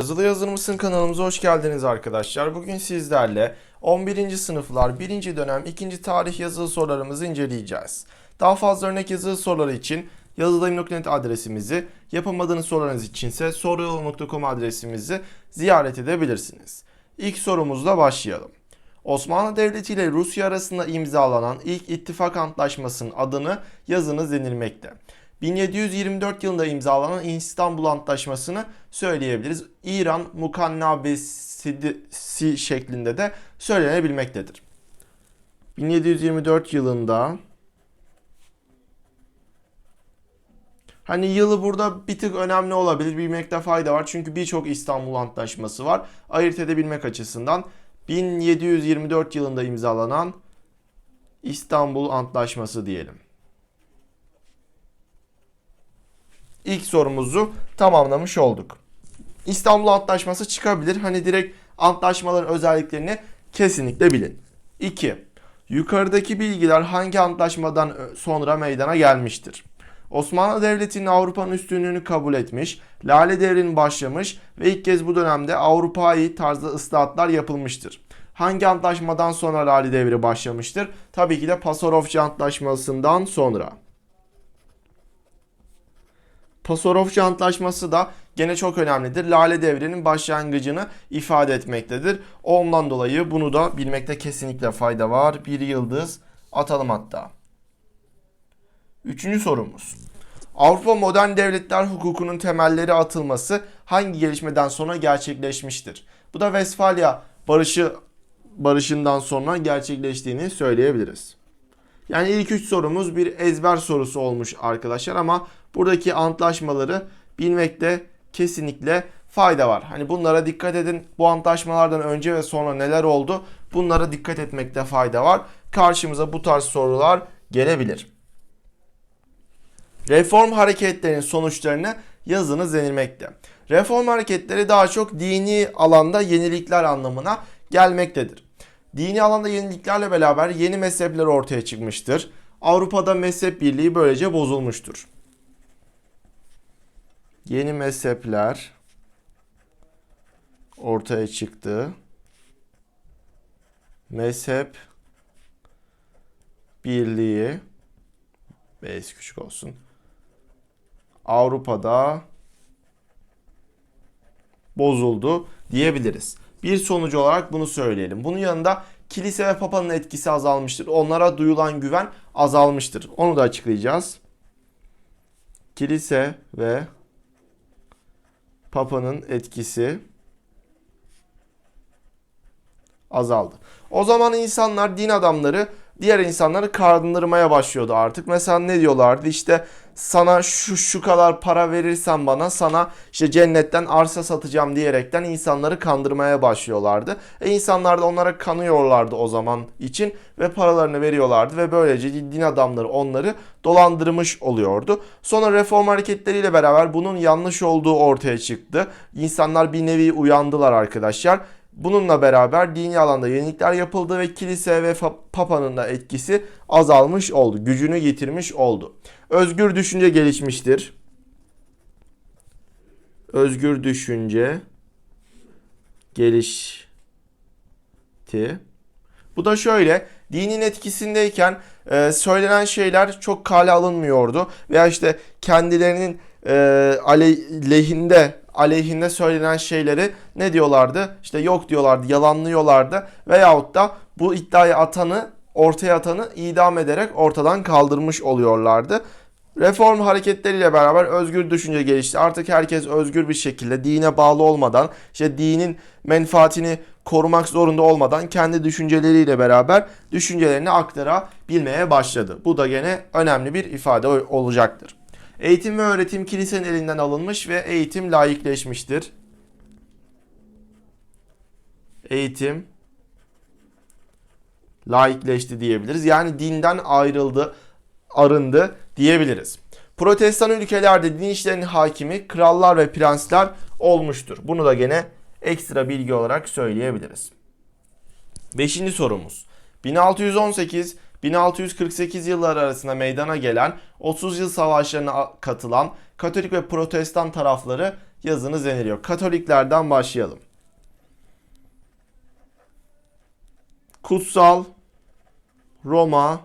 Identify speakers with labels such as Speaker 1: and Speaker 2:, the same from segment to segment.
Speaker 1: Yazılı Yazır mısın kanalımıza hoş geldiniz arkadaşlar. Bugün sizlerle 11. sınıflar 1. dönem 2. tarih yazılı sorularımızı inceleyeceğiz. Daha fazla örnek yazılı soruları için yazıdayım.net adresimizi, yapamadığınız sorularınız içinse soruyolu.com adresimizi ziyaret edebilirsiniz. İlk sorumuzla başlayalım. Osmanlı Devleti ile Rusya arasında imzalanan ilk ittifak antlaşmasının adını yazınız denilmekte. 1724 yılında imzalanan İstanbul Antlaşması'nı söyleyebiliriz. İran mukannabesi şeklinde de söylenebilmektedir. 1724 yılında Hani yılı burada bir tık önemli olabilir. Bilmekte fayda var. Çünkü birçok İstanbul Antlaşması var. Ayırt edebilmek açısından 1724 yılında imzalanan İstanbul Antlaşması diyelim. İlk sorumuzu tamamlamış olduk. İstanbul Antlaşması çıkabilir. Hani direkt antlaşmaların özelliklerini kesinlikle bilin. 2. Yukarıdaki bilgiler hangi antlaşmadan sonra meydana gelmiştir? Osmanlı Devleti'nin Avrupa'nın üstünlüğünü kabul etmiş, Lale Devri'nin başlamış ve ilk kez bu dönemde Avrupa'yı tarzda ıslahatlar yapılmıştır. Hangi antlaşmadan sonra Lale Devri başlamıştır? Tabii ki de Pasarofçu Antlaşması'ndan sonra. Pasarofçu Antlaşması da gene çok önemlidir. Lale Devri'nin başlangıcını ifade etmektedir. Ondan dolayı bunu da bilmekte kesinlikle fayda var. Bir yıldız atalım hatta. Üçüncü sorumuz. Avrupa modern devletler hukukunun temelleri atılması hangi gelişmeden sonra gerçekleşmiştir? Bu da Westfalia barışı barışından sonra gerçekleştiğini söyleyebiliriz. Yani ilk üç sorumuz bir ezber sorusu olmuş arkadaşlar ama buradaki antlaşmaları bilmekte kesinlikle fayda var. Hani bunlara dikkat edin. Bu antlaşmalardan önce ve sonra neler oldu? Bunlara dikkat etmekte fayda var. Karşımıza bu tarz sorular gelebilir. Reform hareketlerinin sonuçlarını yazınız denilmekte. Reform hareketleri daha çok dini alanda yenilikler anlamına gelmektedir. Dini alanda yeniliklerle beraber yeni mezhepler ortaya çıkmıştır. Avrupa'da mezhep birliği böylece bozulmuştur. Yeni mezhepler ortaya çıktı. Mezhep birliği B'si küçük olsun. Avrupa'da bozuldu diyebiliriz. Bir sonucu olarak bunu söyleyelim. Bunun yanında kilise ve papanın etkisi azalmıştır. Onlara duyulan güven azalmıştır. Onu da açıklayacağız. Kilise ve papanın etkisi azaldı. O zaman insanlar, din adamları diğer insanları kandırmaya başlıyordu artık. Mesela ne diyorlardı? İşte sana şu şu kadar para verirsen bana sana işte cennetten arsa satacağım diyerekten insanları kandırmaya başlıyorlardı. E insanlar da onlara kanıyorlardı o zaman için ve paralarını veriyorlardı ve böylece din adamları onları dolandırmış oluyordu. Sonra reform hareketleriyle beraber bunun yanlış olduğu ortaya çıktı. İnsanlar bir nevi uyandılar arkadaşlar. Bununla beraber dini alanda yenilikler yapıldı ve kilise ve papanın da etkisi azalmış oldu. Gücünü yitirmiş oldu. Özgür düşünce gelişmiştir. Özgür düşünce gelişti. Bu da şöyle dinin etkisindeyken e, söylenen şeyler çok kale alınmıyordu. Veya işte kendilerinin e, aleyhinde aleyhinde söylenen şeyleri ne diyorlardı? İşte yok diyorlardı, yalanlıyorlardı. Veyahut da bu iddiayı atanı, ortaya atanı idam ederek ortadan kaldırmış oluyorlardı. Reform hareketleriyle beraber özgür düşünce gelişti. Artık herkes özgür bir şekilde dine bağlı olmadan, işte dinin menfaatini korumak zorunda olmadan kendi düşünceleriyle beraber düşüncelerini aktarabilmeye başladı. Bu da gene önemli bir ifade olacaktır. Eğitim ve öğretim kilisenin elinden alınmış ve eğitim laikleşmiştir. Eğitim laikleşti diyebiliriz. Yani dinden ayrıldı, arındı diyebiliriz. Protestan ülkelerde din işlerinin hakimi krallar ve prensler olmuştur. Bunu da gene ekstra bilgi olarak söyleyebiliriz. Beşinci sorumuz. 1618 1648 yılları arasında meydana gelen 30 yıl savaşlarına katılan Katolik ve Protestan tarafları yazınız deniliyor. Katoliklerden başlayalım. Kutsal Roma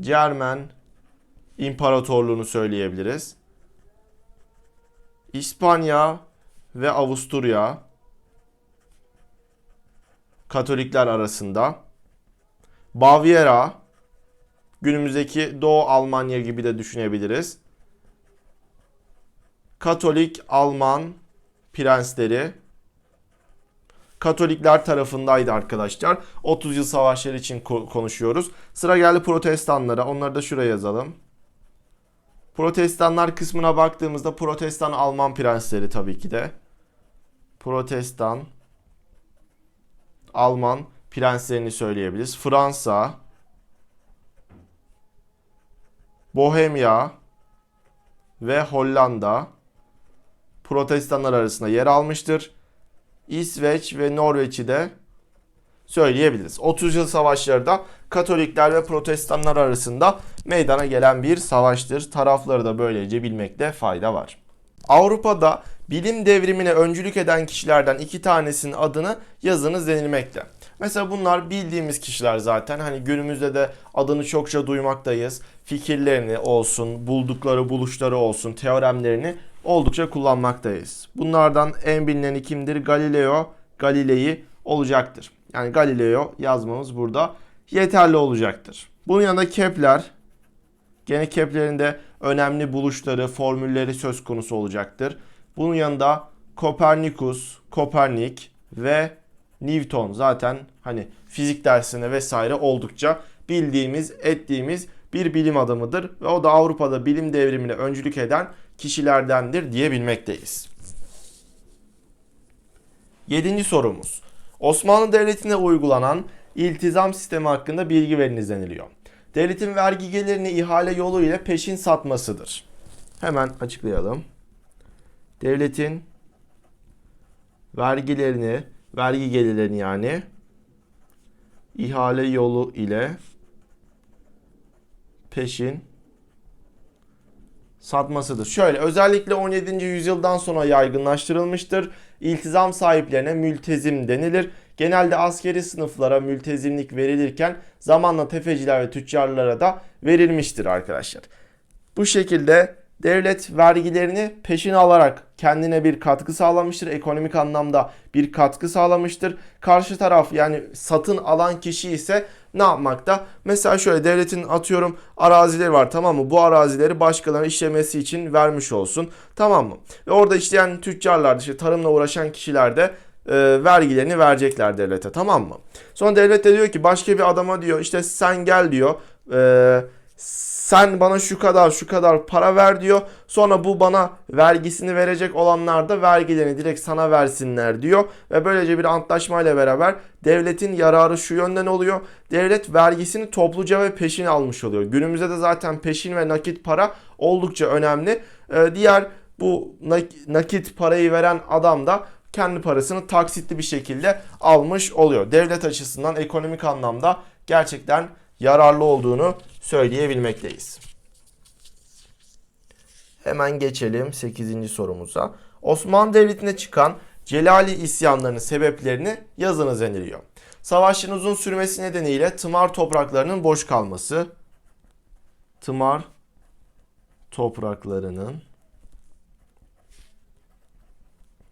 Speaker 1: Cermen İmparatorluğunu söyleyebiliriz. İspanya ve Avusturya Katolikler arasında. Bavyera günümüzdeki Doğu Almanya gibi de düşünebiliriz. Katolik Alman prensleri Katolikler tarafındaydı arkadaşlar. 30 yıl savaşları için ko- konuşuyoruz. Sıra geldi protestanlara. Onları da şuraya yazalım. Protestanlar kısmına baktığımızda protestan Alman prensleri tabii ki de. Protestan Alman prenslerini söyleyebiliriz. Fransa, Bohemya ve Hollanda protestanlar arasında yer almıştır. İsveç ve Norveç'i de söyleyebiliriz. 30 yıl savaşları da Katolikler ve Protestanlar arasında meydana gelen bir savaştır. Tarafları da böylece bilmekte fayda var. Avrupa'da bilim devrimine öncülük eden kişilerden iki tanesinin adını yazınız denilmekte. Mesela bunlar bildiğimiz kişiler zaten. Hani günümüzde de adını çokça duymaktayız. Fikirlerini olsun, buldukları buluşları olsun, teoremlerini oldukça kullanmaktayız. Bunlardan en bilineni kimdir? Galileo Galilei olacaktır. Yani Galileo yazmamız burada yeterli olacaktır. Bunun yanında Kepler, gene Kepler'in de önemli buluşları, formülleri söz konusu olacaktır. Bunun yanında Kopernikus, Kopernik ve Newton zaten hani fizik dersinde vesaire oldukça bildiğimiz, ettiğimiz bir bilim adamıdır ve o da Avrupa'da bilim devrimine öncülük eden kişilerdendir diyebilmekteyiz. Yedinci sorumuz. Osmanlı Devleti'nde uygulanan iltizam sistemi hakkında bilgi veriniz deniliyor. Devletin vergi gelirini ihale yolu ile peşin satmasıdır. Hemen açıklayalım. Devletin vergilerini, vergi gelirlerini yani ihale yolu ile peşin satmasıdır. Şöyle özellikle 17. yüzyıldan sonra yaygınlaştırılmıştır. İltizam sahiplerine mültezim denilir. Genelde askeri sınıflara mültezimlik verilirken zamanla tefeciler ve tüccarlara da verilmiştir arkadaşlar. Bu şekilde devlet vergilerini peşin alarak kendine bir katkı sağlamıştır. Ekonomik anlamda bir katkı sağlamıştır. Karşı taraf yani satın alan kişi ise ne yapmakta? Mesela şöyle devletin atıyorum arazileri var tamam mı? Bu arazileri başkalarına işlemesi için vermiş olsun. Tamam mı? Ve orada işleyen tüccarlar, işte tarımla uğraşan kişiler de e, vergilerini verecekler devlete tamam mı? Sonra devlet de diyor ki başka bir adama diyor işte sen gel diyor. E, sen bana şu kadar şu kadar para ver diyor. Sonra bu bana vergisini verecek olanlar da vergilerini direkt sana versinler diyor. Ve böylece bir antlaşmayla beraber devletin yararı şu yönden oluyor. Devlet vergisini topluca ve peşin almış oluyor. Günümüzde de zaten peşin ve nakit para oldukça önemli. Ee, diğer bu nakit parayı veren adam da kendi parasını taksitli bir şekilde almış oluyor. Devlet açısından ekonomik anlamda gerçekten yararlı olduğunu söyleyebilmekteyiz. Hemen geçelim 8. sorumuza. Osmanlı Devleti'nde çıkan Celali isyanlarının sebeplerini yazınız deniliyor. Savaşın uzun sürmesi nedeniyle tımar topraklarının boş kalması, tımar topraklarının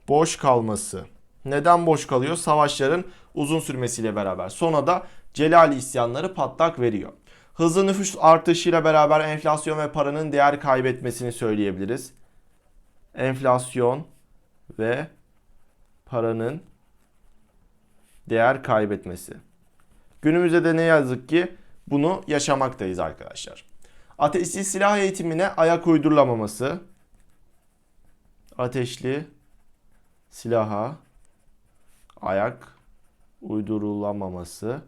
Speaker 1: boş kalması. Neden boş kalıyor? Savaşların uzun sürmesiyle beraber. Sonra da Celali isyanları patlak veriyor. Hızlı nüfus artışıyla beraber enflasyon ve paranın değer kaybetmesini söyleyebiliriz. Enflasyon ve paranın değer kaybetmesi. Günümüzde de ne yazık ki bunu yaşamaktayız arkadaşlar. Ateşli silah eğitimine ayak uydurulamaması. Ateşli silaha ayak uydurulamaması.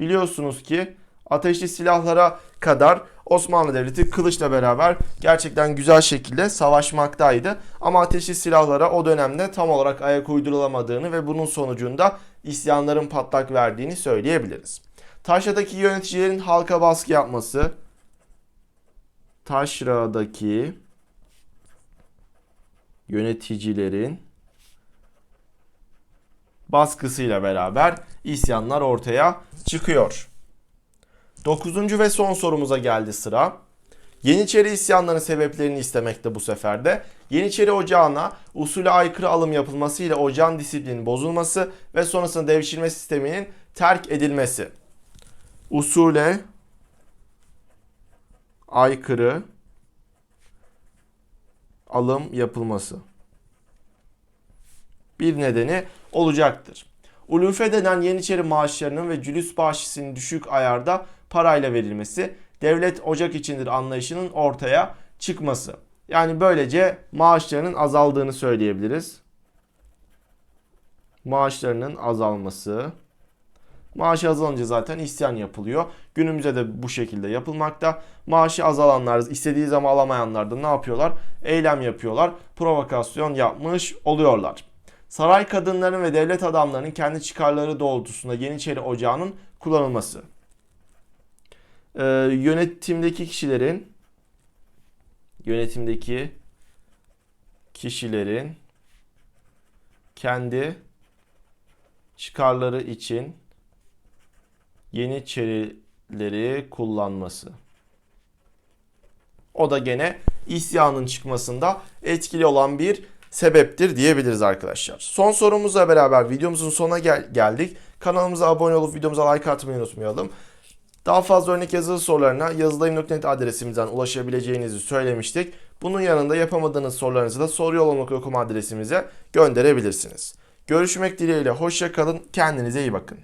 Speaker 1: Biliyorsunuz ki ateşli silahlara kadar Osmanlı Devleti kılıçla beraber gerçekten güzel şekilde savaşmaktaydı. Ama ateşli silahlara o dönemde tam olarak ayak uydurulamadığını ve bunun sonucunda isyanların patlak verdiğini söyleyebiliriz. Taşra'daki yöneticilerin halka baskı yapması, Taşra'daki yöneticilerin baskısıyla beraber isyanlar ortaya çıkıyor. Dokuzuncu ve son sorumuza geldi sıra. Yeniçeri isyanlarının sebeplerini istemekte bu sefer de. Yeniçeri Ocağı'na usule aykırı alım yapılması ile ocağın disiplinin bozulması ve sonrasında devşirme sisteminin terk edilmesi. Usule aykırı alım yapılması. Bir nedeni olacaktır. Ulufe denen Yeniçeri maaşlarının ve cülüs bahşişinin düşük ayarda parayla verilmesi, devlet ocak içindir anlayışının ortaya çıkması. Yani böylece maaşlarının azaldığını söyleyebiliriz. Maaşlarının azalması. Maaşı azalınca zaten isyan yapılıyor. Günümüzde de bu şekilde yapılmakta. Maaşı azalanlar, istediği zaman alamayanlar da ne yapıyorlar? Eylem yapıyorlar. Provokasyon yapmış oluyorlar. Saray kadınlarının ve devlet adamlarının kendi çıkarları doğrultusunda Yeniçeri Ocağı'nın kullanılması. Ee, yönetimdeki kişilerin yönetimdeki kişilerin kendi çıkarları için Yeniçerileri kullanması. O da gene isyanın çıkmasında etkili olan bir sebeptir diyebiliriz arkadaşlar. Son sorumuzla beraber videomuzun sonuna gel- geldik. Kanalımıza abone olup videomuza like atmayı unutmayalım. Daha fazla örnek yazılı sorularına yazılayım.net adresimizden ulaşabileceğinizi söylemiştik. Bunun yanında yapamadığınız sorularınızı da soruyollamak.com adresimize gönderebilirsiniz. Görüşmek dileğiyle hoşça kalın. Kendinize iyi bakın.